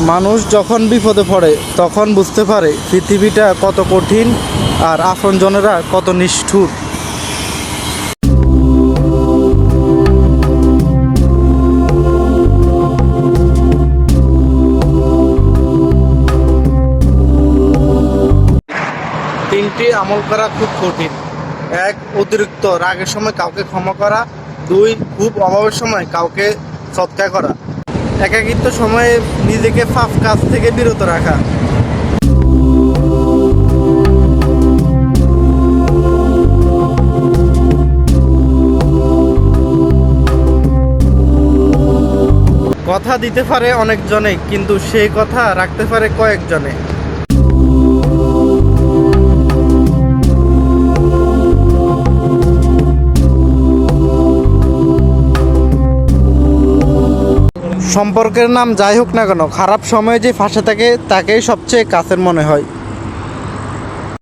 মানুষ যখন বিপদে পড়ে, তখন বুঝতে পারে পৃথিবীটা কত কঠিন আর আপনজনেরা কত নিষ্ঠুর। তিনটি আমল করা খুব কঠিন। এক, অতিরিক্ত রাগের সময় কাউকে ক্ষমা করা। দুই, খুব অভাবের সময় কাউকে সৎকার করা। একাকিত্ব সময়ে নিজেকে ফাফ কাজ থেকে বিরত রাখা। কথা দিতে পারে অনেকজনে কিন্তু সেই কথা রাখতে পারে কয়েকজনে। সম্পর্কের নাম যাই হোক না কেন, খারাপ সময়ে যে ফাঁসে থাকে, তাকেই সবচেয়ে কাছের মনে হয়।